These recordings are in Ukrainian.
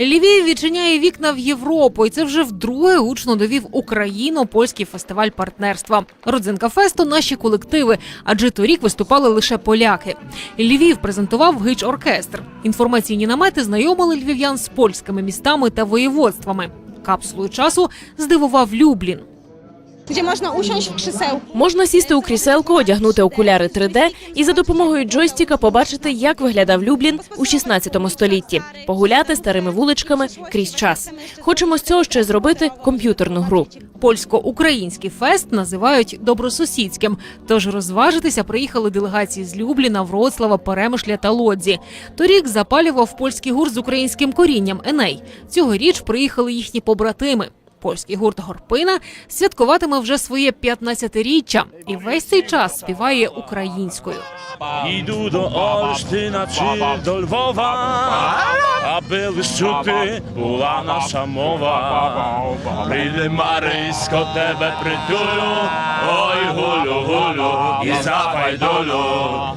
Львів відчиняє вікна в Європу, і це вже вдруге гучно довів Україну польський фестиваль партнерства. Родзинка фесту наші колективи, адже торік виступали лише поляки. Львів презентував гич оркестр. Інформаційні намети знайомили львів'ян з польськими містами та воєводствами. Капсулою часу здивував Люблін. Można usiąść w krzesełku. Можна сісти у кріселку, одягнути окуляри 3D і за допомогою джойстика побачити, як виглядав Люблін у 16 столітті, погуляти старими вуличками крізь час. Хочемо з цього ще зробити комп'ютерну гру. Польсько-український фест називають добросусідським. Тож розважитися приїхали делегації з Любліна, Вроцлава, Перемишля та Лодзі. Торік запалював польський гурт з українським корінням Еней. Цьогоріч приїхали їхні побратими. Польський гурт Горпина святкуватиме вже своє 15-річчя і весь цей час співає українською. Do Olsztyna czy do Lwowa, a były szczupy, była nasza mowa. Bryly Maryjsko тебе притулю, ой гулю, гулю, і запай долю.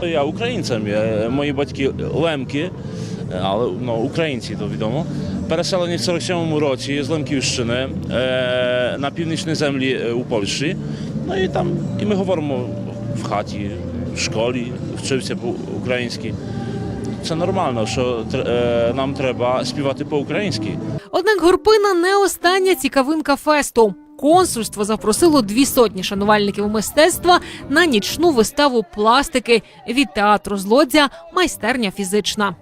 Я українцем, мої батьки лемки, але ну, українці, то відомо. Переселені в 47-му році з Лемківщини е, на північній землі е, у Польщі. Ну і там і ми говоримо в хаті, в школі, вчився по-українськи. Це нормально, що е, нам треба співати по-українськи. Однак Горпина не остання цікавинка фесту. Консульство запросило дві сотні шанувальників мистецтва на нічну виставу пластики від театру злодзя майстерня фізична.